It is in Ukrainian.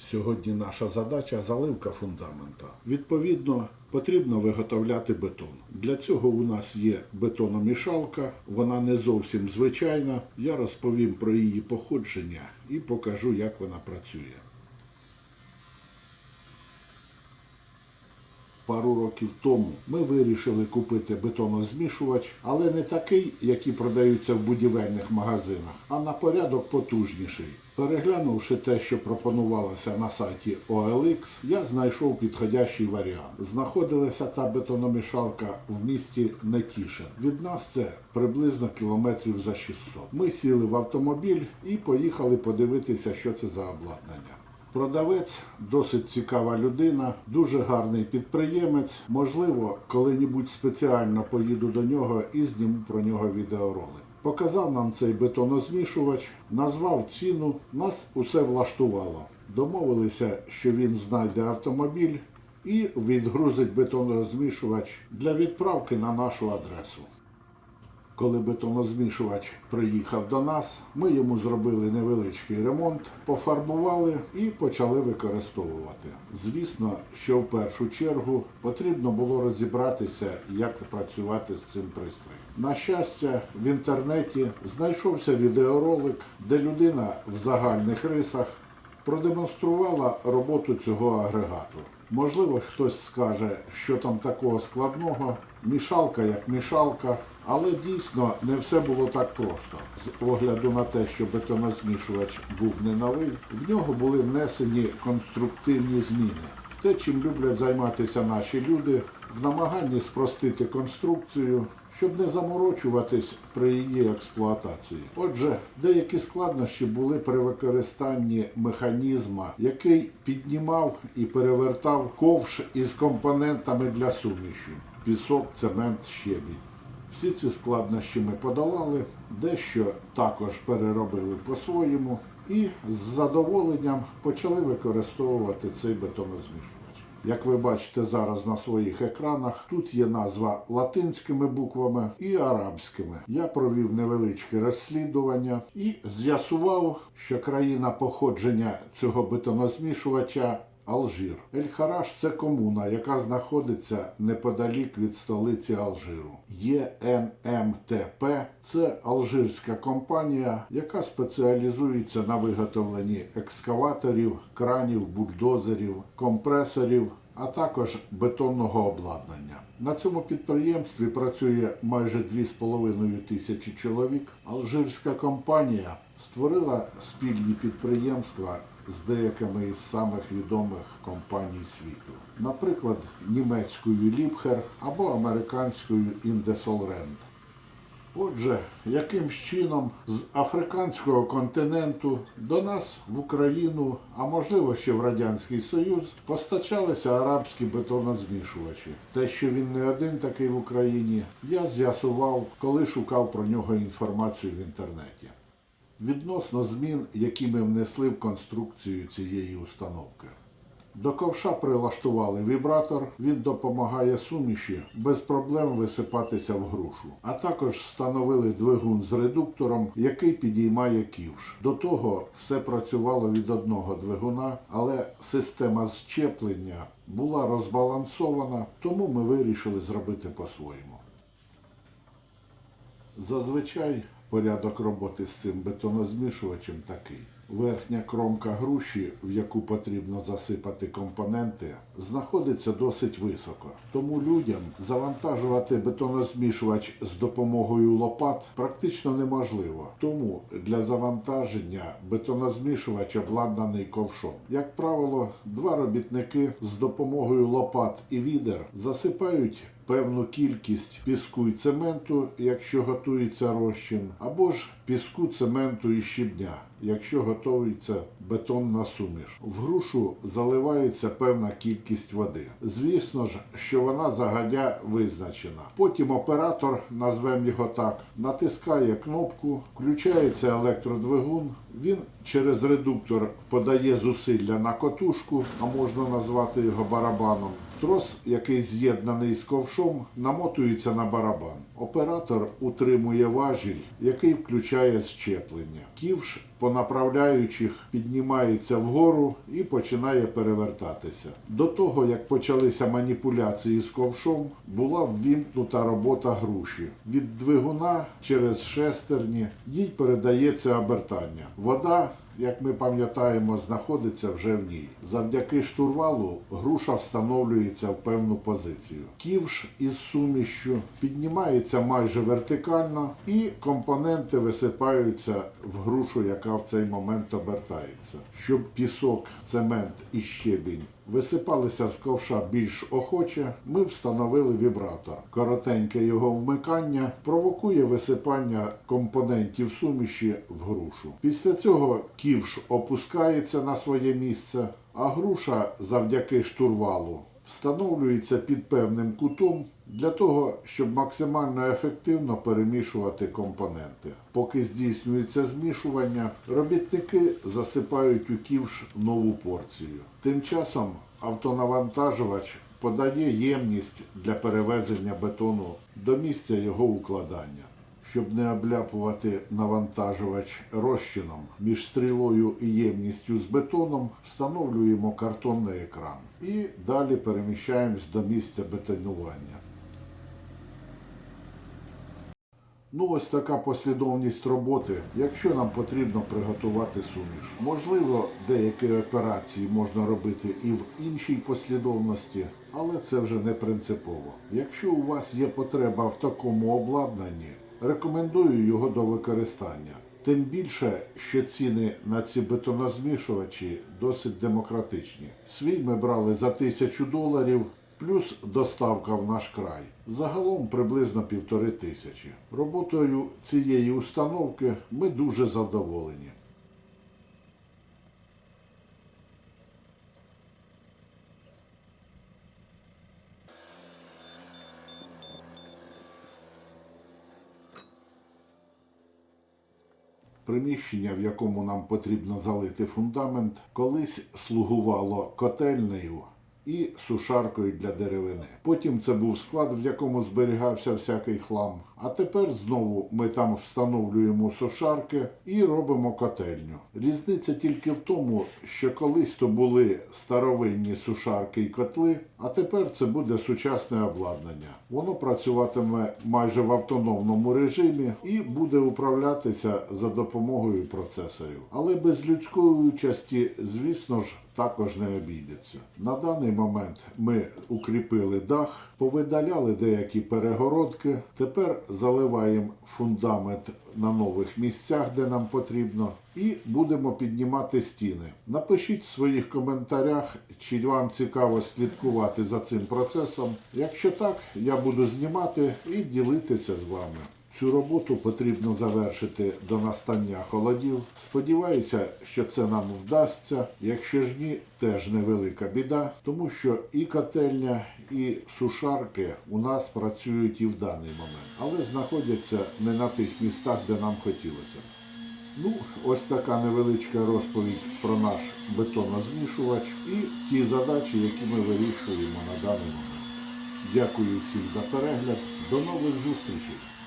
Сьогодні наша задача заливка фундамента. Відповідно, потрібно виготовляти бетон. Для цього у нас є бетономішалка, вона не зовсім звичайна. Я розповім про її походження і покажу, як вона працює. Пару років тому ми вирішили купити бетонозмішувач, але не такий, який продаються в будівельних магазинах, а на порядок потужніший. Переглянувши те, що пропонувалося на сайті OLX, я знайшов підходящий варіант. Знаходилася та бетономішалка в місті Нетішин. Від нас це приблизно кілометрів за 600. Ми сіли в автомобіль і поїхали подивитися, що це за обладнання. Продавець досить цікава людина, дуже гарний підприємець. Можливо, коли-небудь спеціально поїду до нього і зніму про нього відеоролик. Показав нам цей бетонозмішувач, назвав ціну, нас усе влаштувало. Домовилися, що він знайде автомобіль і відгрузить бетонозмішувач для відправки на нашу адресу. Коли бетонозмішувач приїхав до нас, ми йому зробили невеличкий ремонт, пофарбували і почали використовувати. Звісно, що в першу чергу потрібно було розібратися, як працювати з цим пристроєм. На щастя, в інтернеті знайшовся відеоролик, де людина в загальних рисах продемонструвала роботу цього агрегату. Можливо, хтось скаже, що там такого складного, мішалка як мішалка, але дійсно не все було так просто. З огляду на те, що бетонозмішувач був не новий, в нього були внесені конструктивні зміни. Те, чим люблять займатися наші люди, в намаганні спростити конструкцію, щоб не заморочуватись при її експлуатації. Отже, деякі складнощі були при використанні механізма, який піднімав і перевертав ковш із компонентами для суміші: пісок, цемент, щебінь. Всі ці складнощі ми подолали, дещо також переробили по-своєму і з задоволенням почали використовувати цей бетонозмішувач. Як ви бачите зараз на своїх екранах, тут є назва латинськими буквами і арабськими. Я провів невеличке розслідування і з'ясував, що країна походження цього бетонозмішувача Алжир. Ель-Хараш це комуна, яка знаходиться неподалік від столиці Алжиру. ЄНМТП це алжирська компанія, яка спеціалізується на виготовленні екскаваторів, кранів, бульдозерів, компресорів, а також бетонного обладнання. На цьому підприємстві працює майже 2,5 тисячі чоловік. Алжирська компанія створила спільні підприємства з деякими із самих відомих компаній світу, наприклад, німецькою Ліпхер або американською Індесолренд. Отже, яким чином з африканського континенту до нас в Україну, а можливо ще в Радянський Союз, постачалися арабські бетонозмішувачі. Те, що він не один такий в Україні, я з'ясував, коли шукав про нього інформацію в інтернеті. Відносно змін, які ми внесли в конструкцію цієї установки. До ковша прилаштували вібратор, він допомагає суміші без проблем висипатися в грушу. А також встановили двигун з редуктором, який підіймає ківш. До того все працювало від одного двигуна, але система щеплення була розбалансована, тому ми вирішили зробити по-своєму. Зазвичай порядок роботи з цим бетонозмішувачем такий. Верхня кромка груші, в яку потрібно засипати компоненти, знаходиться досить високо. Тому людям завантажувати бетонозмішувач з допомогою лопат практично неможливо. Тому для завантаження бетонозмішувач обладнаний ковшом. Як правило, два робітники з допомогою лопат і відер засипають певну кількість піску і цементу, якщо готується розчин, або ж піску, цементу і щебня, якщо готується бетонна суміш. В грушу заливається певна кількість води. Звісно ж, що вона загадя визначена. Потім оператор, назвемо його так, натискає кнопку, включається електродвигун. Він через редуктор подає зусилля на котушку, а можна назвати його барабаном. Трос, який з'єднаний з ковшом, намотується на барабан. Оператор утримує важіль, який включає щеплення. Ківш по направляючих піднімається вгору і починає перевертатися. До того, як почалися маніпуляції з ковшом, була ввімкнута робота груші. Від двигуна через шестерні їй передається обертання. Вода як ми пам'ятаємо, знаходиться вже в ній. Завдяки штурвалу груша встановлюється в певну позицію. Ківш із сумішю піднімається майже вертикально, і компоненти висипаються в грушу, яка в цей момент обертається. Щоб пісок, цемент і щебінь висипалися з ковша більш охоче, ми встановили вібратор. Коротеньке його вмикання провокує висипання компонентів суміші в грушу. Після цього ківш опускається на своє місце, а груша завдяки штурвалу встановлюється під певним кутом для того, щоб максимально ефективно перемішувати компоненти. Поки здійснюється змішування, робітники засипають у ківш нову порцію. Тим часом автонавантажувач подає ємність для перевезення бетону до місця його укладання. Щоб не обляпувати навантажувач розчином між стрілою і ємністю з бетоном, встановлюємо картонний екран і далі переміщаємось до місця бетонування. Ну, ось така послідовність роботи, якщо нам потрібно приготувати суміш. Можливо, деякі операції можна робити і в іншій послідовності, але це вже не принципово. Якщо у вас є потреба в такому обладнанні, рекомендую його до використання. Тим більше, що ціни на ці бетонозмішувачі досить демократичні. Свій ми брали за тисячу доларів, плюс доставка в наш край. Загалом приблизно півтори тисячі. Роботою цієї установки ми дуже задоволені. Приміщення, в якому нам потрібно залити фундамент, колись слугувало котельнею і сушаркою для деревини. Потім це був склад, в якому зберігався всякий хлам. А тепер знову ми там встановлюємо сушарки і робимо котельню. Різниця тільки в тому, що колись то були старовинні сушарки і котли, а тепер це буде сучасне обладнання. Воно працюватиме майже в автономному режимі і буде управлятися за допомогою процесорів. Але без людської участі, звісно ж, також не обійдеться. На даний момент ми укріпили дах, повидаляли деякі перегородки. Тепер заливаємо фундамент на нових місцях, де нам потрібно, і будемо піднімати стіни. Напишіть в своїх коментарях, чи вам цікаво слідкувати за цим процесом. Якщо так, я буду знімати і ділитися з вами. Цю роботу потрібно завершити до настання холодів. Сподіваюся, що це нам вдасться. Якщо ж ні, теж невелика біда, тому що і котельня, і сушарки у нас працюють і в даний момент, але знаходяться не на тих містах, де нам хотілося. Ну, ось така невеличка розповідь про наш бетонозмішувач і ті задачі, які ми вирішуємо на даний момент. Дякую всім за перегляд. До нових зустрічей!